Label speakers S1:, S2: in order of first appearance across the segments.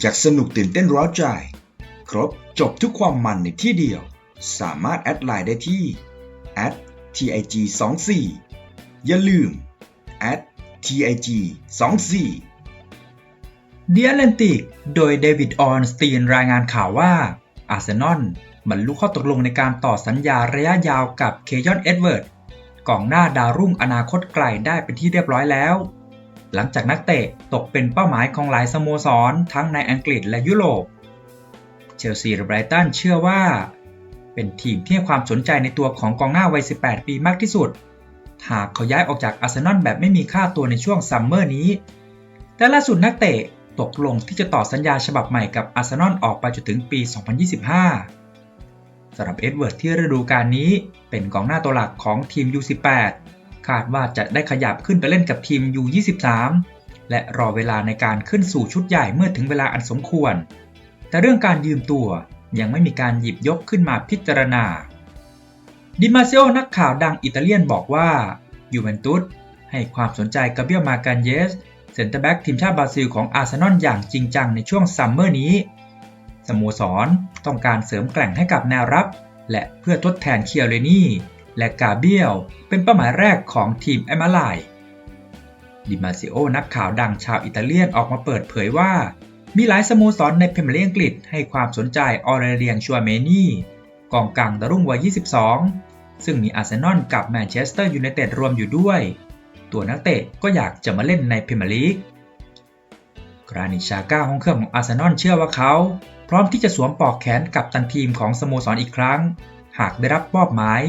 S1: อยากสนุกตื่นเต้นร้าวใจ ครบจบทุกความมันในที่เดียว สามารถแอดไลน์ได้ที่ @tig 2 4 อย่าลืม @tig 2 4
S2: The Atlantic โดยเดวิดออนสตีนรายงานข่าวว่า อาร์เซนอลบรรลุข้อตกลงในการต่อสัญญาระยะยาวกับเคยอนเอ็ดเวิร์ดกองหน้าดาวรุ่งอนาคตไกลได้เป็นที่เรียบร้อยแล้ว หลังจากนักเตะตกเป็นเป้าหมายของหลายสโมสร ทั้งในอังกฤษและยุโรป เชลซีและไบรตันเชื่อว่า เป็นทีมที่ให้ความสนใจในตัวของกองหน้าวัย 18 ปีมากที่สุด หากเขาย้ายออกจากอาร์เซนอลแบบไม่มีค่าตัวในช่วงซัมเมอร์นี้แต่ล่าสุดนักเตะตกลงที่จะต่อสัญญาฉบับใหม่กับอาร์เซนอลออกไปจนถึงปี 2025สำหรับเอ็ดเวิร์ดที่ฤดูกาลนี้เป็นกองหน้าตัวหลักของทีม U18 คาดว่าจะได้ขยับขึ้นไปเล่นกับทีม U23 และรอเวลาในการขึ้นสู่ชุดใหญ่เมื่อถึงเวลาอันสมควร แต่เรื่องการยืมตัวยังไม่มีการหยิบยกขึ้นมาพิจารณา ดิมาเซโอนักข่าวดังอิตาเลียนบอกว่ายูเวนตุสให้ความสนใจกับเบียลมาการเยสเซนเตอร์แบ็กทีมชาติบราซิลของอาร์เซนอลอย่างจริงจังในช่วงซัมเมอร์นี้ สโมสรต้องการเสริมแกร่งให้กับแนวรับ และเพื่อทดแทนเคียร์เรนี่ และกาเบียลเป็นเป้าหมายแรกของทีมแอมมาไลดิมาซิโอนักข่าวดังชาวอิตาเลียนออกมาเปิดเผยว่า มีหลายสโมสรในพรีเมียร์ลีกอังกฤษให้ความสนใจออเรเลียงชัวเมนีกองกลางดารุ่งวัย 22 ซึ่งมีอาร์เซนอลกับแมนเชสเตอร์ยูไนเต็ดรวมอยู่ด้วย ตัวนักเตะก็อยากจะมาเล่นในพรีเมียร์ลีกกรานิชาก้าห้องเครื่องของอาร์เซนอลเชื่อว่าเขา พร้อมที่จะสวมปลอกแขนกับตันทีมของสโมสรอีกครั้ง หากได้รับมอบหมาย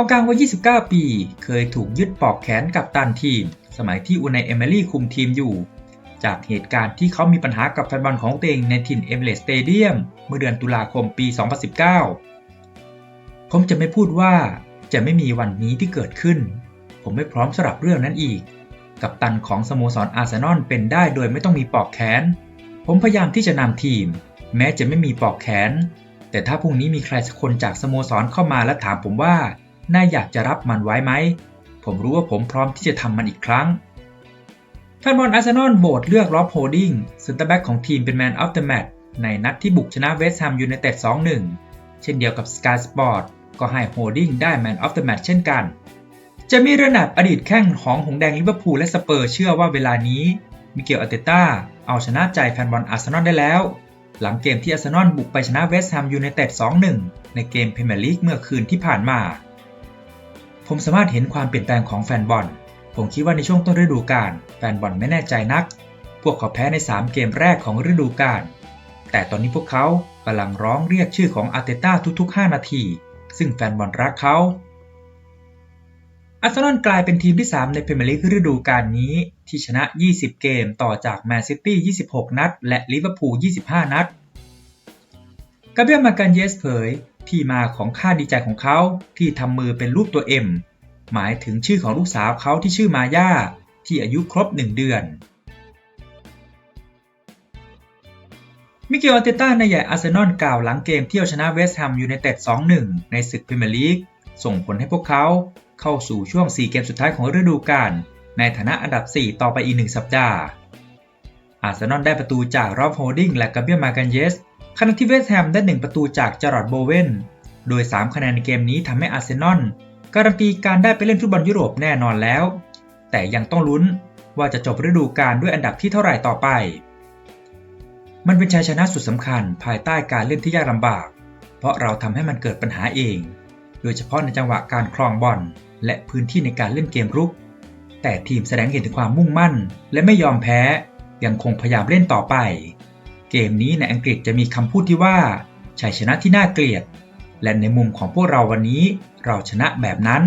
S2: องกลางวัย 29 ปี เคยถูกยึดปอกแขนกับตันทีม สมัยที่อูไนเอเมรี่คุมทีมอยู่ จากเหตุการณ์ที่เขามีปัญหากับแฟนบอลของตัวเองในถิ่นเอเมเรสเตเดียมเมื่อเดือนตุลาคมปี 2019 ผมจะไม่พูดว่าจะไม่มีวันนี้ที่เกิดขึ้น ผมไม่พร้อมสำหรับเรื่องนั้นอีก กับตันของสโมสรอาร์เซนอลเป็นได้โดยไม่ต้องมีปอกแขน ผมพยายามที่จะนำทีม แม้จะไม่มีปอกแขน แต่ถ้าพรุ่งนี้มีใครสักคนจากสโมสรเข้ามาและถามผมว่า น่าอยากจะรับมันไว้ไหม ผมรู้ว่าผมพร้อมที่จะทำมันอีกครั้งแฟนบอลอาร์เซนอลโหวตเลือกล็อบโฮดิ้งเซนเตอร์แบ็กของทีมเป็นแมนออฟเดอะแมตช์ในนัดที่บุกชนะเวสต์แฮมยูไนเต็ด 2-1 เช่นเดียวกับ Sky Sport ก็ให้โฮดิ้งได้แมนออฟเดอะแมตช์เช่นกัน จะมีระดับอดีตแข้งของหงแดงลิเวอร์พูลและสเปอร์เชื่อว่าเวลานี้มิเกลอาร์เตต้าเอาชนะใจแฟนบอลอาร์เซนอลได้แล้ว หลังเกมที่อาร์เซนอลบุกไปชนะเวสต์แฮมยูไนเต็ด 2-1 ในเกมพรีเมียร์ลีกเมื่อคืนที่ผ่านมา ผมสามารถเห็นความเปลี่ยนแปลงของแฟนบอล ผมคิดว่าในช่วงต้นฤดูกาลแฟนบอลไม่แน่ใจนัก พวกเขาแพ้ใน 3 เกมแรกของฤดูกาล แต่ตอนนี้พวกเขากำลังร้องเรียกชื่อของอาร์เตต้าทุกๆ 5 นาที ซึ่งแฟนบอลรักเขาอาร์เซนอลกลายเป็นทีมที่ 3 ในพรีเมียร์ลีกฤดูกาลนี้ ที่ชนะ 20 เกมต่อจากแมนซิตี้ 26 นัด และลิเวอร์พูล 25 นัดกาเบรียลมาการเยสเผย ที่มาของค่าดีใจของเขาที่ทำมือเป็นรูปตัว M หมายถึงชื่อของลูกสาวเขาที่ชื่อมาย่าที่อายุครบ1เดือน มิเกลอาร์เตต้าในใหญ่อาร์เซนอลกล่าวหลังเกมเที่ยวชนะเวสต์แฮมยูไนเต็ด 2-1 ในศึกพรีเมียร์ลีก ส่งผลให้พวกเขาเข้าสู่ช่วง 4 เกมสุดท้ายของฤดูกาลในฐานะอันดับ 4 ต่อไปอีก 1 สัปดาห์ อาร์เซนอลได้ประตูจากรอบโฮดดิ้งและกาเบียมากันเยส ขณะที่เวสต์แฮมได้ 1 ประตูจากจารอดโบเวนโดย 3 คะแนนในเกมนี้ทำให้อาร์เซนอลการันตีการได้ไปเล่นฟุตบอลยุโรปแน่นอนแล้ว แต่ยังต้องลุ้นว่าจะจบฤดูกาลด้วยอันดับที่เท่าไหร่ต่อไป มันเป็นชัยชนะสุดสำคัญภายใต้การเล่นที่ยากลำบาก เพราะเราทำให้มันเกิดปัญหาเอง โดยเฉพาะในจังหวะการครองบอลและพื้นที่ในการเล่นเกมรุก แต่ทีมแสดงเห็นถึงความมุ่งมั่น และไม่ยอมแพ้ ยังคงพยายามเล่นต่อไป เกมนี้ในอังกฤษจะมีคำพูดที่ว่าชัยชนะที่น่าเกลียด และในมุมของพวกเราวันนี้เราชนะแบบนั้น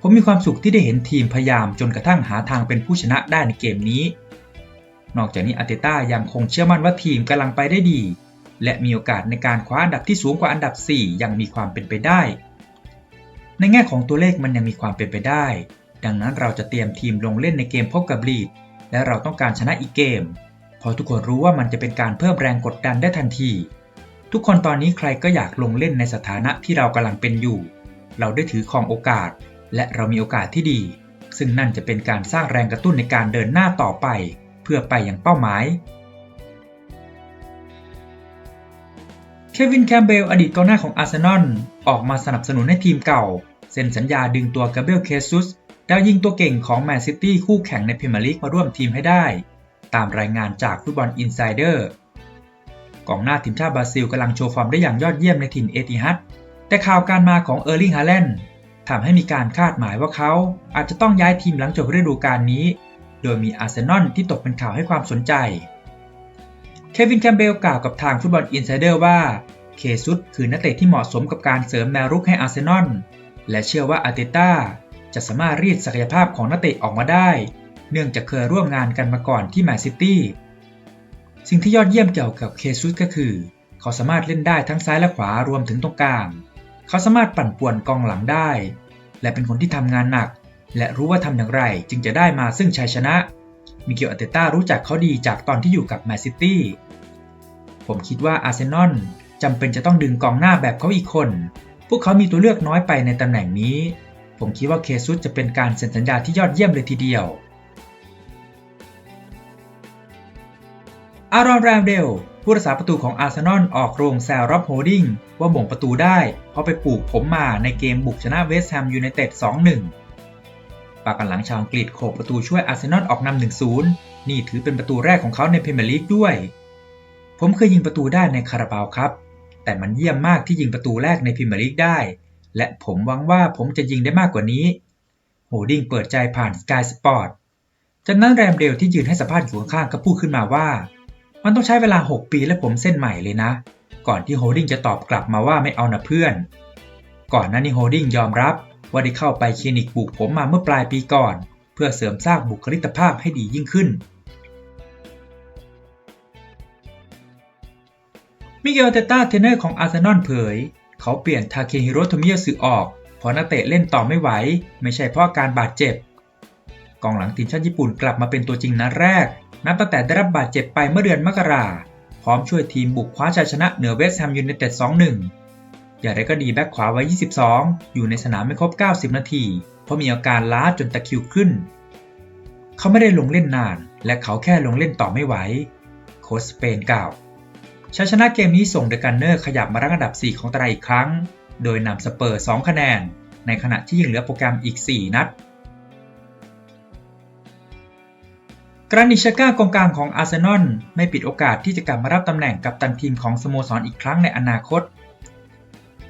S2: ผมมีความสุขที่ได้เห็นทีมพยายามจนกระทั่งหาทางเป็นผู้ชนะได้ในเกมนี้ นอกจากนี้อาร์เตต้ายังคงเชื่อมั่นว่าทีมกำลังไปได้ดี และมีโอกาสในการคว้าอันดับที่สูงกว่าอันดับ4ยังมีความเป็นไปได้ ในแง่ของตัวเลขมันยังมีความเป็นไปได้ ดังนั้นเราจะเตรียมทีมลงเล่นในเกมพบกับลีดและเราต้องการชนะอีกเกม พราะทุกคนรู้ว่ามันจะเป็นการเพิ่มแรงกดดันได้ทันที ทุกคนตอนนี้ใครก็อยากลงเล่นในสถานะที่เรากำลังเป็นอยู่ เราได้ถือครองโอกาส และเรามีโอกาสที่ดี ซึ่งนั่นจะเป็นการสร้างแรงกระตุ้นในการเดินหน้าต่อไป เพื่อไปอย่างเป้าหมายเควินแคมเบลอดีตกองหน้าของอาร์เซนอลออกมาสนับสนุนให้ทีมเก่า เซ็นสัญญาดึงตัวกาเบรียลเคซุสดาวยิงตัวเก่งของแมนซิตี้คู่แข่งในพรีเมียร์ลีกมาร่วมทีมให้ได้ ตามรายงานจากฟุตบอลอินไซเดอร์กองหน้าทีมชาติบราซิลกำลังโชว์ฟอร์มได้อย่างยอดเยี่ยมในถิ่นเอติฮัดแต่ข่าวการมาของเออร์ลิงฮาแลนด์ทำให้มีการคาดหมายว่าเขาอาจจะต้องย้ายทีมหลังจบฤดูกาลนี้ โดยมีอาร์เซนอลที่ตกเป็นข่าวให้ความสนใจ เควินแคมเบลกล่าวกับทางฟุตบอลอินไซเดอร์ว่า เคซุสคือนักเตะที่เหมาะสมกับการเสริมแนวรุกให้อาร์เซนอล และเชื่อว่าอาร์เตต้าจะสามารถรีดศักยภาพของนักเตะออกมาได้ เนื่องจากเคยร่วมงานกันมาก่อนที่แมนซิตี้สิ่งที่ยอดเยี่ยมเกี่ยวกับเคซุสก็คือ เขาสามารถเล่นได้ทั้งซ้ายและขวารวมถึงตรงกลาง เขาสามารถปั่นป่วนกองหลังได้ และเป็นคนที่ทำงานหนัก และรู้ว่าทำอย่างไรจึงจะได้มาซึ่งชัยชนะ มิเกลอาเตต้ารู้จักเขาดีจากตอนที่อยู่กับแมนซิตี้ผมคิดว่าอาร์เซนอลจำเป็นจะต้องดึงกองหน้าแบบเขาอีกคน พวกเขามีตัวเลือกน้อยไปในตำแหน่งนี้ ผมคิดว่าเคซุสจะเป็นการเซ็นสัญญาที่ยอดเยี่ยมเลยทีเดียว อารอนแรมเดลผู้รักษาประตูของอาร์เซนอลออกโรงแซวรับโฮดดิ้งว่าบ่งประตูได้ เพราะไปปลูกผมมาในเกมบุกชนะเวสต์แฮมยูไนเต็ด 2-1 ปากกันหลังชาวอังกฤษโขกประตูช่วยอาร์เซนอลออกนำ 1-0 นี่ถือเป็นประตูแรกของเขาในพรีเมียร์ลีกด้วย ผมเคยยิงประตูได้ในคาราบาวครับ แต่มันเยี่ยมมากที่ยิงประตูแรกในพรีเมียร์ลีกได้ และผมหวังว่าผมจะยิงได้มากกว่านี้ โฮดดิ้งเปิดใจผ่านสกายสปอร์ตจากนั้นแรมเดลที่ยืนให้สัมภาษณ์อยู่ข้างๆก็พูดขึ้นมาว่า มันต้องใช้เวลา 6 ปีและผมเส้นใหม่เลยนะ ก่อนที่โฮดดิ้งจะตอบกลับมาว่าไม่เอานะเพื่อน ก่อนหน้านี้โฮดดิ้งยอมรับว่าได้เข้าไปคลินิกปลูกผมมาเมื่อปลายปีก่อน เพื่อเสริมสร้างบุคลิกภาพให้ดียิ่งขึ้น มิเกลเตต้าเทนเนอร์ของอาร์เซนอลเผย เขาเปลี่ยนทาเคฮิโรโทมิยาสึออกเพราะนักเตะเล่นต่อไม่ไหว ไม่ใช่เพราะการบาดเจ็บ กองหลังทีมชาติญี่ปุ่นกลับมาเป็นตัวจริงนัดแรก นับตั้งแต่ได้รับบาดเจ็บไปเมื่อเดือนมกราพร้อมช่วยทีมบุกคว้าชัยชนะเหนือเวสต์แฮมยูไนเต็ด 2-1 อย่างไรก็ดีแบ็คขวาวัย 22 อยู่ในสนามไม่ครบ 90 นาที เพราะมีอาการล้าจนตะคิวขึ้น เขาไม่ได้ลงเล่นนาน และเขาแค่ลงเล่นต่อไม่ไหว โค้ชสเปนกล่าวชัยชนะเกมนี้ส่งเดอะกันเนอร์ขยับมารั้งอันดับ 4 ของตารางอีกครั้ง โดยนำสเปอร์ 2 คะแนน ในขณะที่ยังเหลือโปรแกรมอีก 4 นัด กรานิชก้ากองกลางของอาร์เซนอลไม่ปิดโอกาสที่จะกลับมารับตำแหน่งกับตันทีมของสโมสรอีกครั้งในอนาคต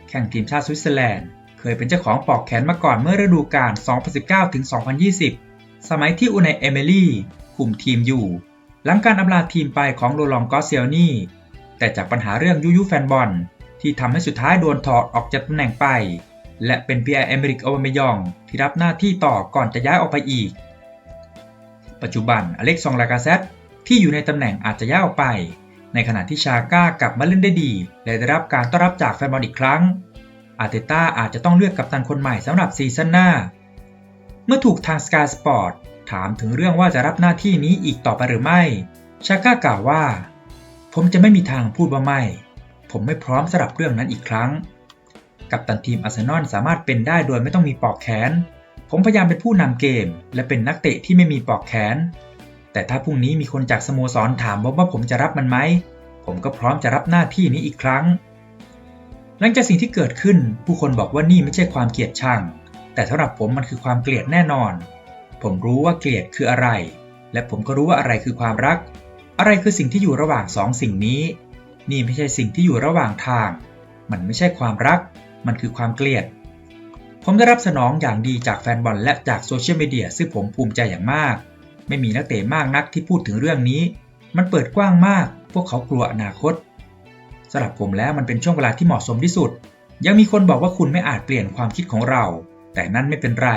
S2: แข่งทีมชาติสวิตเซอร์แลนด์ เคยเป็นเจ้าของปอกแขนมาก่อนเมื่อฤดูกาล 2019-2020 สมัยที่อูไนเอเมลี่คุมทีมอยู่ หลังการอำลาทีมไปของโรลองกอสเซลนี่ แต่จากปัญหาเรื่องยุยุแฟนบอล ที่ทำให้สุดท้ายโดนถอดออกจากตำแหน่งไป และเป็นเปียร์เอเมริกโอเบเมยองที่รับหน้าที่ต่อก่อนจะย้ายออกไปอีก ปัจจุบันอเล็กซองลากาเซตที่อยู่ในตำแหน่งอาจจะย้ายออกไป ในขณะที่ชาก้ากลับมาเล่นได้ดี และได้รับการต้อนรับจากแฟนบอลอีกครั้ง อาร์เตต้าอาจจะต้องเลือกกัปตันคนใหม่สำหรับซีซั่นหน้า เมื่อถูกทาง Sky Sport ถามถึงเรื่องว่าจะรับหน้าที่นี้อีกต่อไปหรือไม่ ชาก้ากล่าวว่า ผมจะไม่มีทางพูดว่าไม่ ผมไม่พร้อมสำหรับเรื่องนั้นอีกครั้ง กัปตันทีมอาร์เซนอลสามารถเป็นได้โดยไม่ต้องมีปอกแขน ผมพยายามเป็นผู้นำเกม และเป็นนักเตะที่ไม่มีปลอกแขน แต่ถ้าพรุ่งนี้มีคนจากสโมสรถามว่าผมจะรับมันไหม ผมก็พร้อมจะรับหน้าที่นี้อีกครั้ง หลังจากสิ่งที่เกิดขึ้น ผู้คนบอกว่านี่ไม่ใช่ความเกลียดชัง แต่สำหรับผมมันคือความเกลียดแน่นอน ผมรู้ว่าเกลียดคืออะไร และผมก็รู้ว่าอะไรคือความรัก อะไรคือสิ่งที่อยู่ระหว่างสองสิ่งนี้ นี่ไม่ใช่สิ่งที่อยู่ระหว่างทาง มันไม่ใช่ความรัก มันคือความเกลียด ผมได้รับสนองอย่างดีจากแฟนบอลและจากโซเชียลมีเดียซึ่งผมภูมิใจอย่างมาก ไม่มีนักเตะมากนักที่พูดถึงเรื่องนี้ มันเปิดกว้างมาก พวกเขากลัวอนาคตสำหรับผมแล้วมันเป็นช่วงเวลาที่เหมาะสมที่สุด ยังมีคนบอกว่าคุณไม่อาจเปลี่ยนความคิดของเรา แต่นั่นไม่เป็นไร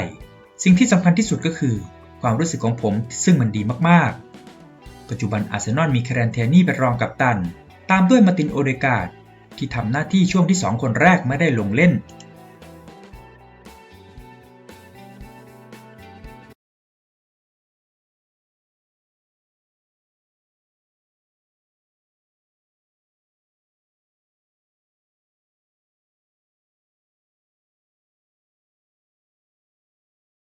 S2: สิ่งที่สำคัญที่สุดก็คือ ความรู้สึกของผมซึ่งมันดีมากๆ ปัจจุบันอาร์เซนอลมีแครนเทนี่เป็นรองกัปตัน ตามด้วยมาตินโอเดกาดที่ทำหน้าที่ช่วงที่ 2 คนแรกไม่ได้ลงเล่น